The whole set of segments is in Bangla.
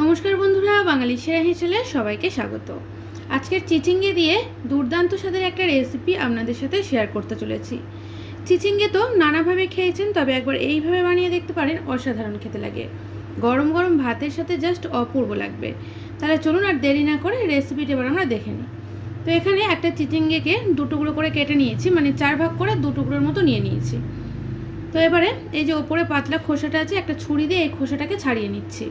নমস্কার বন্ধুরা, বাঙালি সেরা হিসেলে সবাইকে স্বাগত। আজকের চিচিঙ্গে দিয়ে দুর্দান্ত স্বাদের একটা রেসিপি আপনাদের সাথে শেয়ার করতে চলেছি। চিচিঙ্গে তো নানাভাবে খেয়েছেন, তবে একবার এইভাবে বানিয়ে দেখতে পারেন, অসাধারণ খেতে লাগে। গরম গরম ভাতের সাথে জাস্ট অপূর্ব লাগবে। তাহলে চলুন আর দেরি না করে রেসিপিটা এবার আমরা দেখে নিই। তো এখানে একটা চিচিঙ্গেকে টুকরো করে কেটে নিয়েছি মানে চার ভাগ করে টুকরোর মতো নিয়ে নিয়েছি। তো এবারে এই যে ওপরে পাতলা খোসাটা আছে, একটা ছুরি দিয়ে এই খোসাটাকে ছাড়িয়ে নিচ্ছি।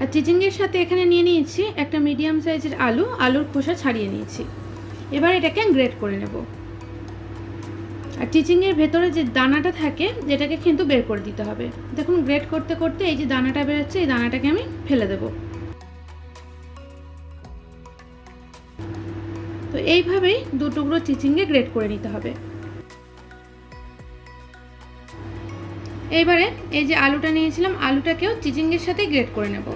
আর চিচিঙ্গের সাথে এখানে নিয়ে নিয়েছি একটা মিডিয়াম সাইজের আলু, আলুর খোসা ছাড়িয়ে নিয়েছি। এবার এটাকে গ্রেট করে নেব। আর চিচিঙ্গের ভেতরে যে দানাটা থাকে, যেটাকে কিন্তু বের করে দিতে হবে। দেখুন, গ্রেট করতে করতে এই যে দানাটা বেরোচ্ছে, এই দানাটাকে আমি ফেলে দেব। তো এইভাবেই দু টুকরো চিচিঙ্গে গ্রেট করে নিতে হবে। এইবারে এই যে আলুটা নিয়েছিলাম, আলুটাকেও চিচিঙ্গের সাথে গ্রেট করে নেব।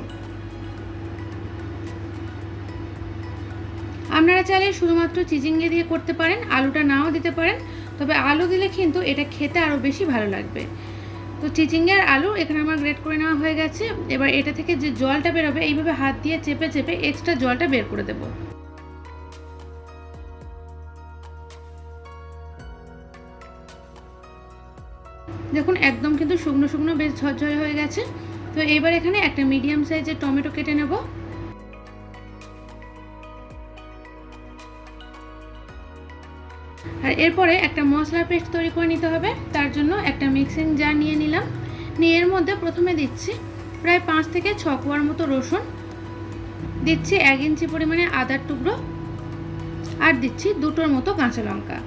আপনারা চাইলে শুধুমাত্র চিচিঙ্গে দিয়ে করতে পারেন, আলুটা নাও দিতে পারেন, তবে আলু দিলে কিন্তু এটা খেতে আরও বেশি ভালো লাগবে। তো চিচিঙ্গে আর আলু এখানে আমার গ্রেট করে নেওয়া হয়ে গেছে। এবার এটা থেকে যে জলটা বেরোবে, এইভাবে হাত দিয়ে চেপে চেপে এক্সট্রা জলটা বের করে দেবো। দেখুন, একদম কিন্তু শুকনো শুকনো বেশ ঝরঝরে হয়ে গেছে। তো এবার এখানে একটা মিডিয়াম সাইজের টমেটো কেটে নেব। আর এরপরে একটা মশলা পেস্ট তৈরি করে নিতে হবে। তার জন্য একটা মিক্সিং জার নিয়ে নিলাম। নিয়ে এর মধ্যে প্রথমে দিচ্ছি প্রায় পাঁচ থেকে ছ কোয়ার মতো রসুন। দিচ্ছি এক ইঞ্চি পরিমাণে আদার টুকরো। আর দিচ্ছি দুটোর মতো কাঁচা লঙ্কা।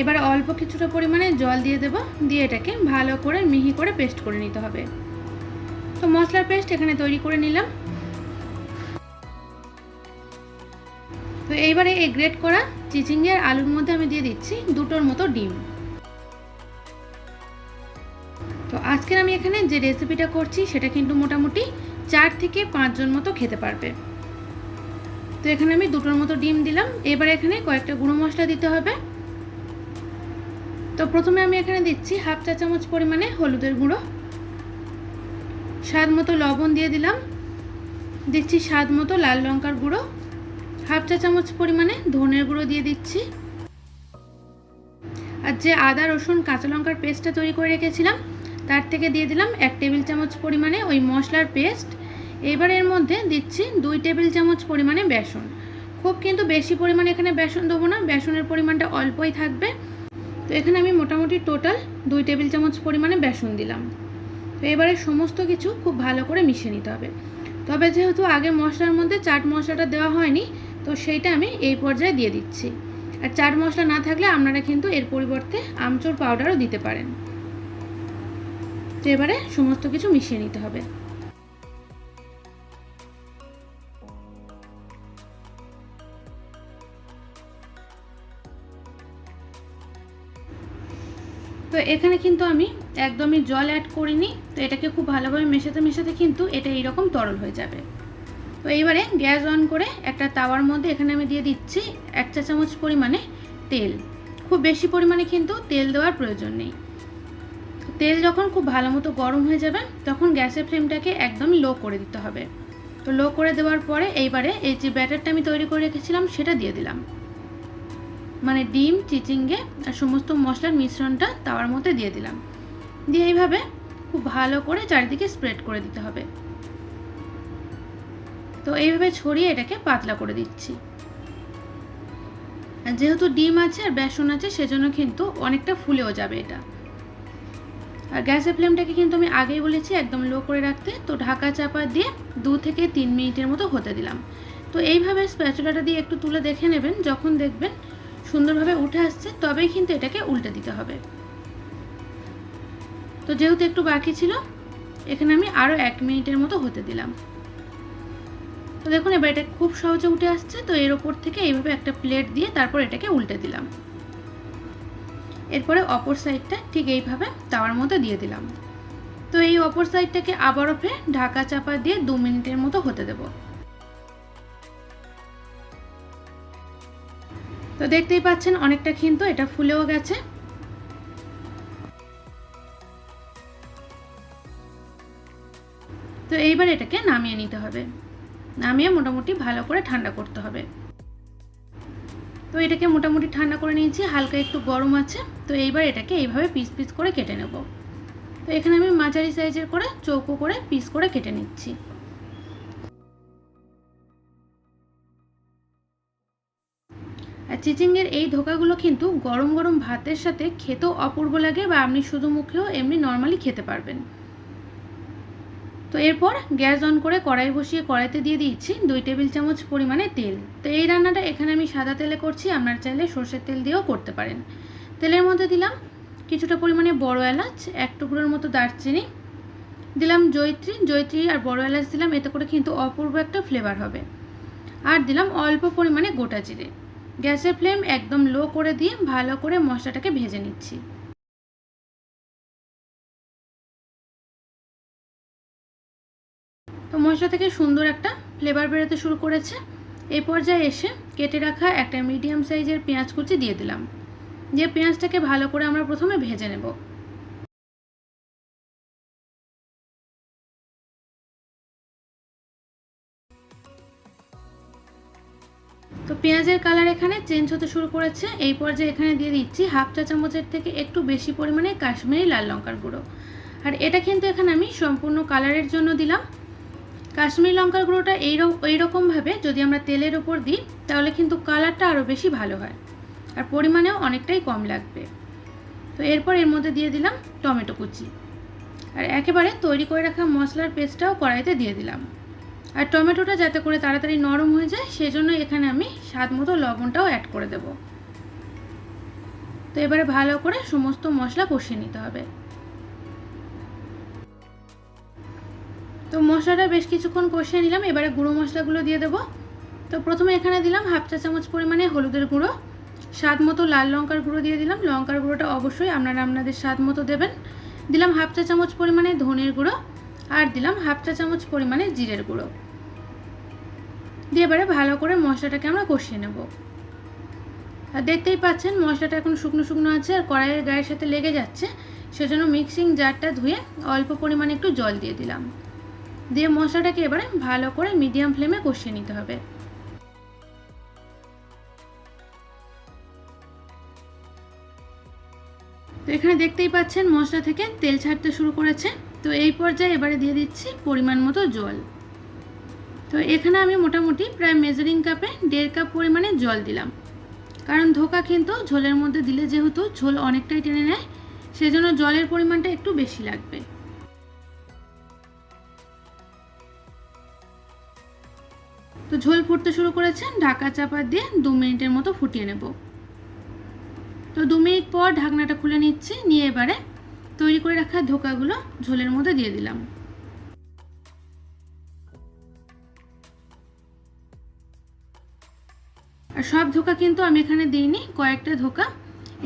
এবারে অল্প কিছুটা পরিমাণে জল দিয়ে দেব। দিয়ে এটাকে ভালো করে মিহি করে পেস্ট করে নিতে হবে। তো মশলার পেস্ট এখানে তৈরি করে নিলাম। তো এইবারে এই গ্রেট করা চিচিঙ্গে আর আলুর মধ্যে আমি দিয়ে দিচ্ছি দুটোর মতো ডিম। তো আজকের আমি এখানে যে রেসিপিটা করছি সেটা কিন্তু মোটামুটি চার থেকে পাঁচজন মতো খেতে পারবে। তো এখানে আমি দুটোর মতো ডিম দিলাম। এবার এখানে কয়েকটা গুঁড়ো মশলা দিতে হবে। তো প্রথমে আমি এখানে দিচ্ছি হাফ চা চামচ পরিমাণে হলুদের গুঁড়ো। স্বাদ মতো লবণ দিয়ে দিলাম। দিচ্ছি স্বাদ মতো লাল লঙ্কার গুঁড়ো। হাফ চা চামচ পরিমাণে ধনের গুঁড়ো দিয়ে দিচ্ছি। আর যে আদা, রসুন, কাঁচা লঙ্কার পেস্টটা তৈরি করে রেখেছিলাম, তার থেকে দিয়ে দিলাম এক টেবিল চামচ পরিমাণে ওই মশলার পেস্ট। এবার এর মধ্যে দিচ্ছি দুই টেবিল চামচ পরিমাণে বেসন। খুব কিন্তু বেশি পরিমাণে এখানে বেসন দেবো না, বেসনের পরিমাণটা অল্পই থাকবে। তো এখানে আমি মোটামুটি টোটাল দুই টেবিল চামচ পরিমাণে বেসন দিলাম। তো এবারে সমস্ত কিছু খুব ভালো করে মিশিয়ে নিতে হবে। তবে যেহেতু আগে মশলার মধ্যে চাট মশলাটা দেওয়া হয়নি তো সেইটা আমি এই পর্যায়ে দিয়ে দিচ্ছি। আর চাট মশলা না থাকলে আপনারা কিন্তু এর পরিবর্তে আমচুর পাউডারও দিতে পারেন। তো এবারে সমস্ত কিছু মিশিয়ে নিতে হবে। তো এখানে কিন্তু আমি একদমই জল অ্যাড করিনি। তো এটাকে খুব ভালোভাবে মেশাতে মেশাতে কিন্তু এটা এইরকম তরল হয়ে যাবে। তো এইবারে গ্যাস অন করে একটা তাওয়ার মধ্যে এখানে আমি দিয়ে দিচ্ছি এক চা চামচ পরিমাণে তেল। খুব বেশি পরিমাণে কিন্তু তেল দেওয়ার প্রয়োজন নেই। তেল যখন খুব ভালো মতো গরম হয়ে যাবে, তখন গ্যাসের ফ্লেমটাকে একদম লো করে দিতে হবে। তো লো করে দেওয়ার পরে এইবারে এই যে ব্যাটারটা আমি তৈরি করে রেখেছিলাম, সেটা দিয়ে দিলাম। মানে ডিম, চিচিঙ্গে আর সমস্ত মশলার মিশ্রণটা তাওয়ার মধ্যে দিয়ে দিলাম। দিয়ে এইভাবে খুব ভালো করে চারিদিকে স্প্রেড করে দিতে হবে। তো এইভাবে ছড়িয়ে এটাকে পাতলা করে দিচ্ছি। আর যেহেতু ডিম আছে আর বেসন আছে, সেজন্য কিন্তু অনেকটা ফুলেও যাবে এটা। আর গ্যাসের ফ্লেমটাকে কিন্তু আমি আগেই বলেছি, একদম লো করে রাখতে। তো ঢাকা চাপা দিয়ে দু থেকে তিন মিনিটের মতো হতে দিলাম। তো এইভাবে স্প্যাচুলাটা দিয়ে একটু তুলে দেখে নেবেন। যখন দেখবেন সুন্দরভাবে উঠে আসছে, তবেই কিন্তু এটাকে উল্টে দিতে হবে। তো যেহেতু একটু বাকি ছিল, এখানে আমি আরও এক মিনিটের মতো হতে দিলাম। তো দেখুন, এবার এটা খুব সহজে উঠে আসছে। তো এর ওপর থেকে এইভাবে একটা প্লেট দিয়ে তারপর এটাকে উল্টে দিলাম। এরপরে অপর সাইডটা ঠিক এইভাবে তাওয়ার মধ্যে দিয়ে দিলাম। তো এই অপর সাইডটাকে আবারও ফের ঢাকা চাপা দিয়ে দু মিনিটের মতো হতে দেবো। তো দেখতেই পাচ্ছেন, অনেকটা কিন্তু এটা ফুলেও গেছে। তো তো এইবার এটাকে নামিয়ে নিতে হবে। নামিয়ে মোটামুটি ভালো করে ঠান্ডা করতে হবে। তো এটাকে মোটামুটি ঠান্ডা করে নিয়েছি, হালকা একটু গরম আছে, তো এইবার এটাকে এইভাবে পিস পিস করে কেটে নেব। তো এখানে আমি মাঝারি সাইজের করে চৌকো করে পিস করে কেটে নিচ্ছি। আর চিচিংয়ের এই ধোকাগুলো কিন্তু গরম গরম ভাতের সাথে খেতেও অপূর্ব লাগে বা আপনি শুধু মুখেও এমনি নর্মালি খেতে পারবেন। তো এরপর গ্যাস অন করে কড়াই বসিয়ে কড়াইতে দিয়ে দিয়েছি দুই টেবিল চামচ পরিমাণে তেল। তো এই রান্নাটা এখানে আমি সাদা তেলে করছি, আপনার চাইলে সর্ষের তেল দিয়েও করতে পারেন। তেলের মধ্যে দিলাম কিছুটা পরিমাণে বড় এলাচ, এক টুকরোর মতো দারচিনি, দিলাম জৈত্রী জৈত্রী আর বড় এলাচ দিলাম, এতে করে কিন্তু অপূর্ব একটা ফ্লেভার হবে। আর দিলাম অল্প পরিমাণে গোটা জিরে। গ্যাসের ফ্লেম একদম লো করে দিয়ে ভালো করে মশলাটাকে ভেজে নিচ্ছি। মশলা থেকে সুন্দর একটা ফ্লেভার বেরোতে শুরু করেছে। এই পর্যায়ে এসে কেটে রাখা একটা মিডিয়াম সাইজের পেঁয়াজ কুচি দিয়ে দিলাম। যে পেঁয়াজটাকে ভালো করে আমরা প্রথমে ভেজে নেব। তো পেঁয়াজের কালার এখানে চেঞ্জ হতে শুরু করেছে। এই পর্যায়ে এখানে দিয়ে দিচ্ছি হাফ চা চামচের থেকে একটু বেশি পরিমাণে কাশ্মীরি লাল লঙ্কার গুঁড়ো। আর এটা কিন্তু এখানে আমি সম্পূর্ণ কালারের জন্য দিলাম। কাশ্মীরি লঙ্কার গুঁড়োটা এই এইরকমভাবে যদি আমরা তেলের ওপর দিই, তাহলে কিন্তু কালারটা আরও বেশি ভালো হয়। আর পরিমাণেও অনেকটাই কম লাগবে। তো এরপর এর মধ্যে দিয়ে দিলাম টমেটো কুচি। আর একেবারে তৈরি করে রাখা মশলার পেস্টটাও কড়াইতে দিয়ে দিলাম। আর টমেটোটা যাতে করে তাড়াতাড়ি নরম হয়ে যায়, সেজন্য এখানে আমি স্বাদ মতো লবণটাও অ্যাড করে দেব। তো এবারে ভালো করে সমস্ত মশলা কষিয়ে নিতে হবে। তো মশলাটা বেশ কিছুক্ষণ কষিয়ে নিলাম, এবারে গুঁড়ো মশলাগুলো দিয়ে দেবো। তো প্রথমে এখানে দিলাম হাফ চা চামচ পরিমাণে হলুদের গুঁড়ো। স্বাদ মতো লাল লঙ্কার গুঁড়ো দিয়ে দিলাম। লঙ্কার গুঁড়োটা অবশ্যই আপনারা আপনাদের স্বাদ মতো দেবেন। দিলাম হাফ চা চামচ পরিমাণে ধনের গুঁড়ো আর দিলাম হাফ চা চামচ পরিমাণে জিরের গুঁড়ো। দিয়ে এবারে ভালো করে মশলাটাকে আমরা কষিয়ে নেব। আর দেখতেই পাচ্ছেন মশলাটা এখন শুকনো শুকনো আছে আর কড়াইয়ের গায়ের সাথে লেগে যাচ্ছে। সেজন্য মিক্সিং জারটা ধুয়ে অল্প পরিমাণে একটু জল দিয়ে দিলাম। দিয়ে মশলাটাকে এবারে ভালো করে মিডিয়াম ফ্লেমে কষিয়ে নিতে হবে। তো এখানে দেখতেই পাচ্ছেন মশলা থেকে তেল ছাড়তে শুরু করেছে। তো এই পর্যায়ে এবারে দিয়ে দিচ্ছি পরিমাণ মতো জল। তো এখানে আমি মোটামুটি প্রায় মেজারিং কাপে দেড় কাপ পরিমাণে জল দিলাম। কারণ ধোকা কিন্তু ঝোলের মধ্যে দিলে যেহেতু ঝোল অনেকটাই টেনে নেয়, সেজন্য জলের পরিমাণটা একটু বেশি লাগবে। তো ঝোল ফুটতে শুরু করেছেন, ঢাকা চাপা দিয়ে দু মিনিটের মতো ফুটিয়ে নেব। তো দু মিনিট পর ঢাকনাটা খুলে নিচ্ছি, নিয়ে এবারে তৈরি করে রাখা ধোকাগুলো ঝোলের মধ্যে দিয়ে দিলাম। আর সব ধোকা কিন্তু আমি এখানে দিইনি, কয়েকটা ধোকা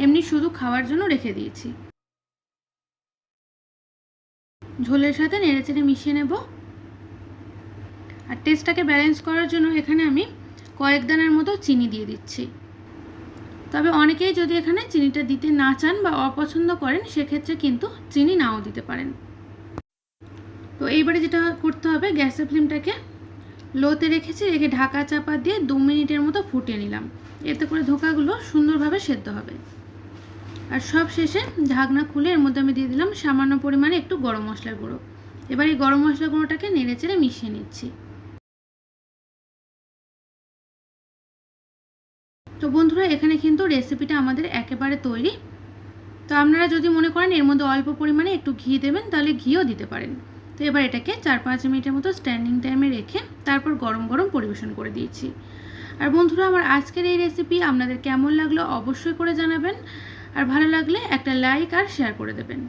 এমনি শুধু খাওয়ার জন্য রেখে দিয়েছি। ঝোলের সাথে নেড়েচেড়ে মিশিয়ে নেব। আর টেস্টটাকে ব্যালেন্স করার জন্য এখানে আমি কয়েক দানার মতো চিনি দিয়ে দিচ্ছি। তবে অনেকেই যদি এখানে চিনিটা দিতে না চান বা অপছন্দ করেন, সেক্ষেত্রে কিন্তু চিনি নাও দিতে পারেন। তো এইবারে যেটা করতে হবে গ্যাসের ফ্লেমটাকে লোতে রেখেছি, রেখে ঢাকা চাপা দিয়ে দু মিনিটের মতো ফুটিয়ে নিলাম। এতে করে ধোকাগুলো সুন্দরভাবে সেদ্ধ হবে। আর সব শেষে ঢাকনা খুলে এর মধ্যে আমি দিয়ে দিলাম সামান্য পরিমাণে একটু গরম মশলার গুঁড়ো। এবার এই গরম মশলা গুঁড়োটাকে নেড়ে চেড়ে মিশিয়ে নিচ্ছি। তো বন্ধুরা, এখানে কিন্তু রেসিপিটা আমাদের একেবারে তৈরি। তো আপনারা যদি মনে করেন এর মধ্যে অল্প পরিমাণে একটু ঘি দেবেন, তাহলে ঘিও দিতে পারেন। তো এবার এটাকে চার পাঁচ মিনিটের মতো স্ট্যান্ডিং টাইমে রেখে তারপর গরম গরম পরিবেশন করে দিয়েছি। আর বন্ধুরা, আমার আজকের এই রেসিপি আপনাদের কেমন লাগল অবশ্যই করে জানাবেন। আর ভালো লাগলে একটা লাইক আর শেয়ার করে দেবেন।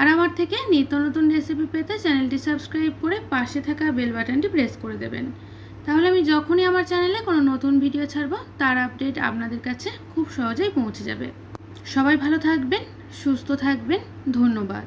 আর আমার থেকে নিত্য নতুন রেসিপি পেতে চ্যানেলটি সাবস্ক্রাইব করে পাশে থাকা বেল বাটনটি প্রেস করে দেবেন। তাহলে আমি যখনই আমার চ্যানেলে কোনো নতুন ভিডিও ছাড়বো, তার আপডেট আপনাদের কাছে খুব সহজেই পৌঁছে যাবে। সবাই ভালো থাকবেন, সুস্থ থাকবেন, ধন্যবাদ।